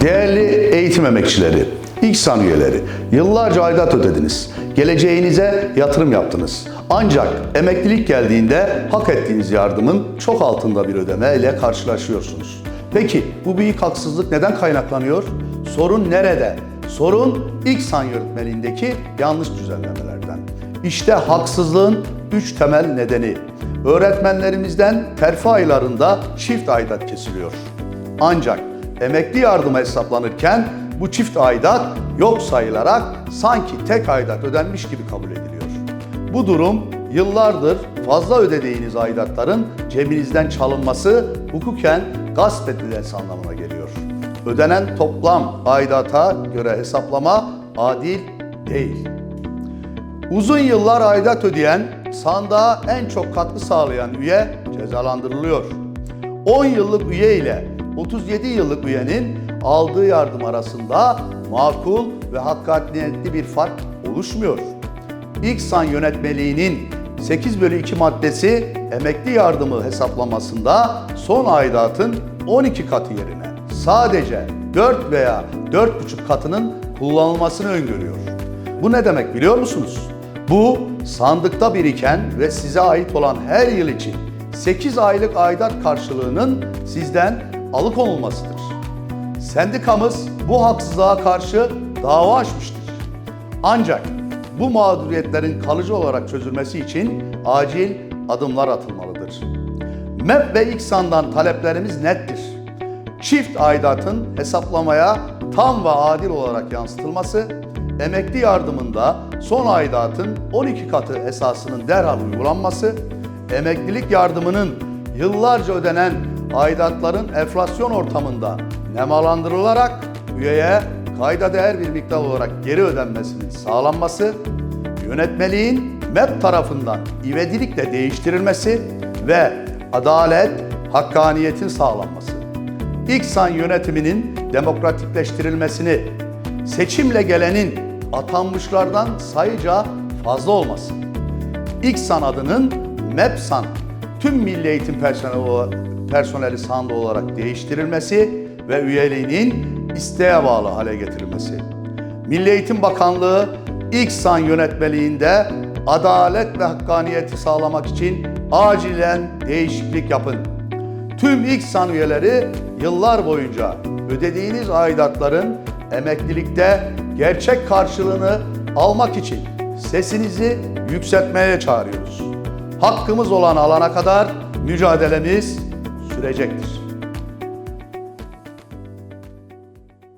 Değerli eğitim emekçileri, İKSAN üyeleri, yıllarca aidat ödediniz. Geleceğinize yatırım yaptınız. Ancak emeklilik geldiğinde hak ettiğiniz yardımın çok altında bir ödeme ile karşılaşıyorsunuz. Peki bu büyük haksızlık neden kaynaklanıyor? Sorun nerede? Sorun İKSAN yönetmeliğindeki yanlış düzenlemelerden. İşte haksızlığın üç temel nedeni. Öğretmenlerimizden terfi aylarında çift aidat kesiliyor. Ancak emekli yardımı hesaplanırken bu çift aidat yok sayılarak sanki tek aidat ödenmiş gibi kabul ediliyor. Bu durum yıllardır fazla ödediğiniz aidatların cebinizden çalınması hukuken gasp edilmesi anlamına geliyor. Ödenen toplam aidata göre hesaplama adil değil. Uzun yıllar aidat ödeyen, sandığa en çok katkı sağlayan üye cezalandırılıyor. 10 yıllık üye ile 37 yıllık üyenin aldığı yardım arasında makul ve hakkaniyetli bir fark oluşmuyor. İKSAN yönetmeliğinin 8 bölü 2 maddesi emekli yardımı hesaplamasında son aidatın 12 katı yerine sadece 4 veya 4,5 katının kullanılmasını öngörüyor. Bu ne demek biliyor musunuz? Bu sandıkta biriken ve size ait olan her yıl için 8 aylık aidat karşılığının sizden alıkonulmasıdır. Sendikamız bu haksızlığa karşı dava açmıştır. Ancak bu mağduriyetlerin kalıcı olarak çözülmesi için acil adımlar atılmalıdır. MEP ve İKSAN'dan taleplerimiz nettir. Çift aidatın hesaplamaya tam ve adil olarak yansıtılması, emekli yardımında son aidatın 12 katı esasının derhal uygulanması, emeklilik yardımının yıllarca ödenen aidatların enflasyon ortamında nemalandırılarak üyeye kayda değer bir miktar olarak geri ödenmesinin sağlanması, yönetmeliğin MEP tarafından ivedilikle değiştirilmesi ve adalet, hakkaniyetin sağlanması. İKSAN yönetiminin demokratikleştirilmesini, seçimle gelenin atanmışlardan sayıca fazla olması, İKSAN adının MEPSAN, tüm milli eğitim personeli, personeli sandığı olarak değiştirilmesi ve üyeliğinin isteğe bağlı hale getirilmesi. Milli Eğitim Bakanlığı İKSAN yönetmeliğinde adalet ve hakkaniyeti sağlamak için acilen değişiklik yapın. Tüm İKSAN üyeleri yıllar boyunca ödediğiniz aidatların emeklilikte gerçek karşılığını almak için sesinizi yükseltmeye çağırıyoruz. Hakkımız olan alana kadar mücadelemiz sürecektir.